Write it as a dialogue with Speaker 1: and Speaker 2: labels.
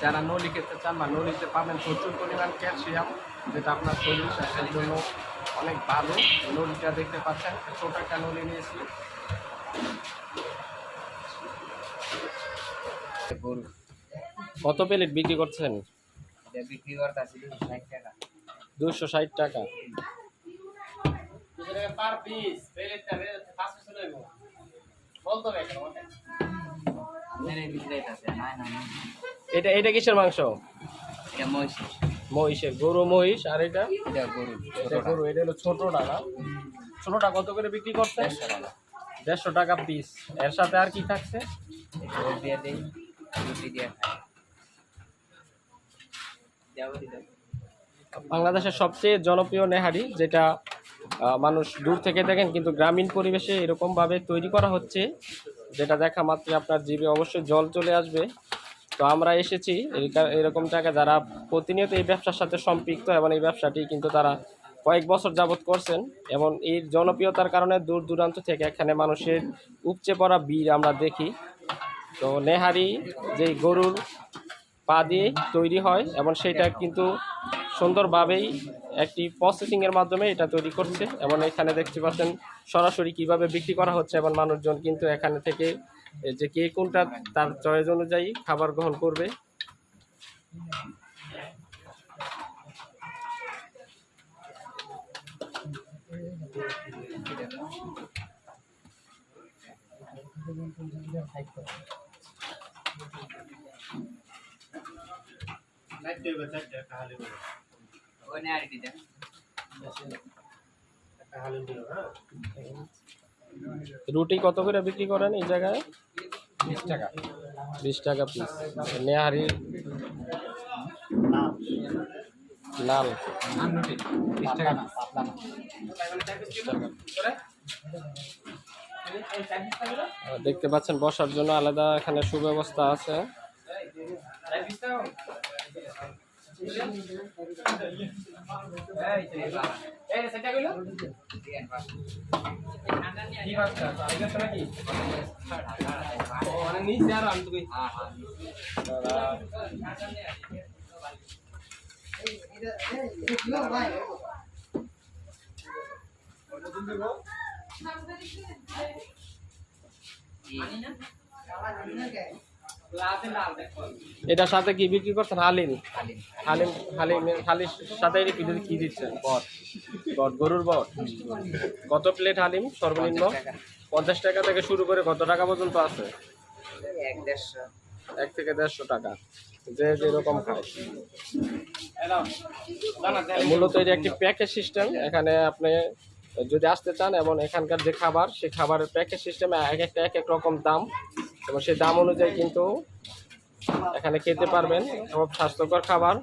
Speaker 1: যারা নলি খেতে চান বা নলিতে পাবেন প্রচুর পরিমাণ ক্যালসিয়াম যেটা আপনার শরীর স্বাস্থ্যের জন্য অনেক ভালো। নলিটা দেখতে পাচ্ছেন ছোট একটা নলি নিয়েছি। কত প্লেট বিক্রি করছেন?
Speaker 2: এটা বিক্রি করতেছি ষাট টাকা।
Speaker 1: দুশো ষাট টাকা।
Speaker 2: হইতাছে না না না।
Speaker 1: এটা এটা কিসের মাংস?
Speaker 2: এটা
Speaker 1: মহিষের গরু মহিষ আর এটা?
Speaker 2: এটা গরু
Speaker 1: এটা গরু এটা হলো ছোটটা না? ছোটটা কত করে বিক্রি করছেন
Speaker 2: দেড়শো টাকা।
Speaker 1: পিস এর সাথে আর কি থাকছে?
Speaker 2: দিয়ে দেই রুটি
Speaker 1: বাংলাদেশের সবচেয়ে জনপ্রিয় নেহারি যেটা মানুষ দূর থেকে দেখেন, কিন্তু গ্রামীণ পরিবেশে এরকমভাবে তৈরি করা হচ্ছে, যেটা দেখা মাত্র আপনার জীবে, অবশ্যই জল চলে আসবে। তো আমরা এসেছি এরকম জায়গায় যারা প্রতিনিয়ত এই ব্যবসার সাথে সম্পৃক্ত এবং এই ব্যবসাটি কিন্তু তারা কয়েক বছর যাবৎ করছেন, এবং এই জনপ্রিয়তার কারণে দূর দূরান্ত থেকে এখানে মানুষের উপচে পড়া বীর আমরা দেখি। তো নেহারি যেই গরুর পা দিয়ে তৈরি হয়, এবং সেটা কিন্তু সুন্দরভাবেই একটি প্রসেসিংয়ের মাধ্যমে এটা তৈরি করছে এবং এখানে দেখতে পাচ্ছেন সরাসরি কীভাবে বিক্রি করা হচ্ছে এবং মানুষজন কিন্তু এখানে থেকে যে কে কোনটা তার চয়েস অনুযায়ী খাবার গ্রহণ করবে।
Speaker 2: ওখানে দেন।
Speaker 1: রুটি কত করে বিক্রি করেন এই জায়গায়? বিশ টাকা। বিশ টাকা পিস নেহারি লাল। দেখতে পাচ্ছেন বসার জন্য আলাদা এখানে সুব্যবস্থা আছে। নিচে আর আমি আনি না আনি না কে এটার সাথে কি বিক্রি করছেন? হালিম? হালিম। হালিম হালির সাথে এটা কি কি দিচ্ছেন? বট। বট গরুর বট। কত প্লেট হালিম সর্বনিম্ন? পঞ্চাশ টাকা। থেকে শুরু করে কত টাকা পর্যন্ত আছে?
Speaker 2: এক
Speaker 1: এক থেকে দেড়শো টাকা। যে যেরকম খায়। মূলত এটা একটি প্যাকেজ সিস্টেম। এখানে আপনি যদি আসতে চান এবং এখানকার যে খাবার সেই খাবারের প্যাকেজ সিস্টেমে এক একটা এক এক রকম দাম এবং সে দাম অনুযায়ী কিন্তু এখানে খেতে পারবেন এবং স্বাস্থ্যকর খাবার।